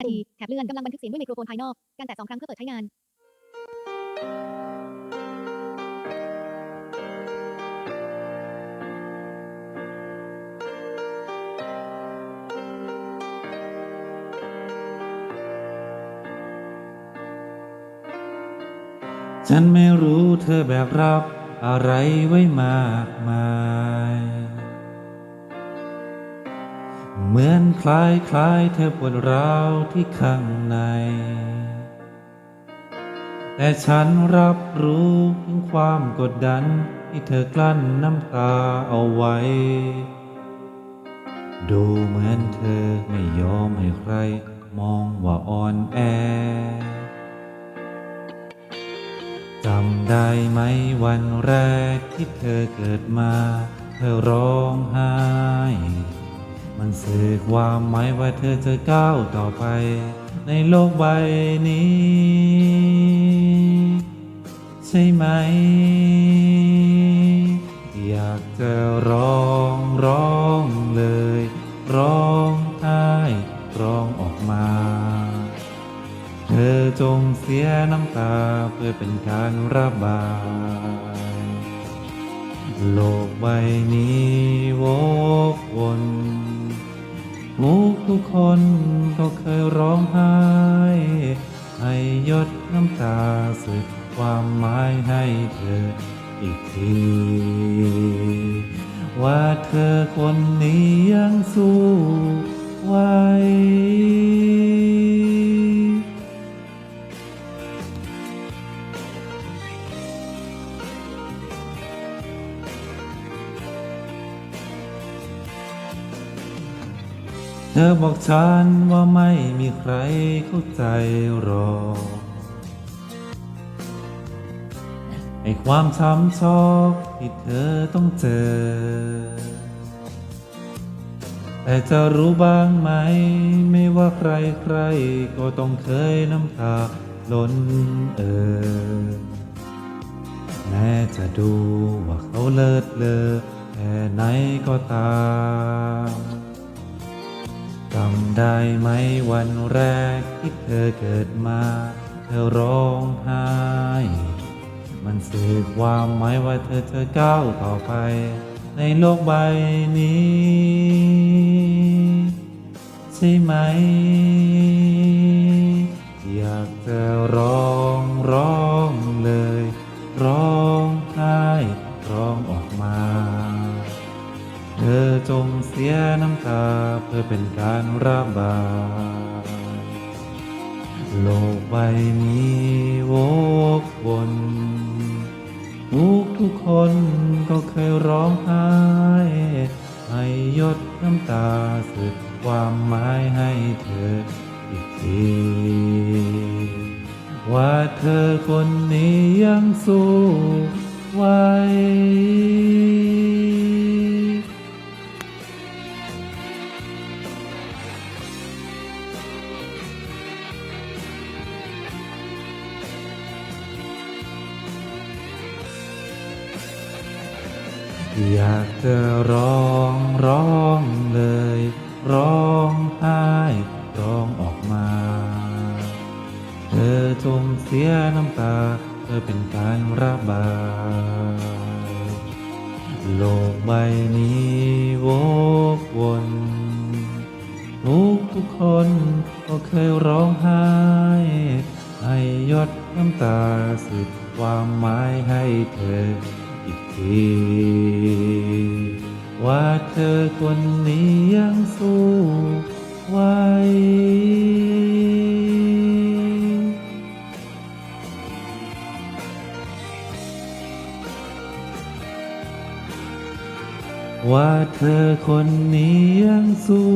นาทีแถบเลื่อนกำลังบันทึกเสียงด้วยไมโครโฟนภายนอก การแตะสองครั้งเพื่อเปิดใช้งาน ฉันไม่รู้เธอแบกรับอะไรไว้มากมาย เหมือนคล้ายคล้ายๆเธอปวดร้าวที่ข้างใน แต่ฉันรับรู้ถึงความกดดันที่เธอกลั้นน้ำตาเอาไว้ ดูเหมือนเธอไม่ยอมให้ใคร มองว่าอ่อนแอจำได้ไหมวันแรกที่เธอเกิดมา เธอร้องไห้ มันสื่อความหมายว่าเธอจะก้าวต่อไป ในโลกใบนี้ ใช่ไหม อยากจะร้องร้องเลย ร้องไห้ร้องออกมา เธอจงเสียน้ำตาเพื่อเป็นการระบายโลกใบนี้วกวน มุกทุกคนก็เคยร้องไห้ ให้ยดน้ำตาสึกความหมายให้เธออีกที ว่าเธอคนนี้ยังสู้ไหว ธอบอกฉันว่าไม่มีใครเข้าใจหรอกไอความช้ำชอกที่เธอต้องเจอ แต่จะรู้บ้างไหม ไม่ว่าใครใครก็ต้องเคยน้ำตาล้นเออแม้จะดูว่าเขาเลิศเลอแค่ไหนก็ตาม จำได้ไหมวันแรกที่เธอเกิดมา เธอร้องไห้ มันสื่อความหมายว่าเธอจะก้าวต่อไป ในโลกใบนี้ ใช่ไหม อยากจะร้องร้องเลย ร้องไห้ร้องออกมา เธอจงเสียน้ำตาเพื่อเป็นการระบายโลกใบนี้วกวนทุกทุกคนก็เคยร้องไห้ ให้ยดน้ำตาสึกความหมายให้เธออีกทีว่าเธอคนนี้ยังสู้ไหว อยากจะร้องร้องเลย ร้องไห้ร้องออกมา เธอจงเสียน้ำตาเพื่อเป็นการระบายโลกใบนี้วกวนทุกทุกคนก็เคยร้องไห้ ให้ยดน้ำตาสุดความหมายให้เธอ อีกที ว่าเธอคนนี้ยังสู้ไหวว่าเธอคนนี้ยังสู้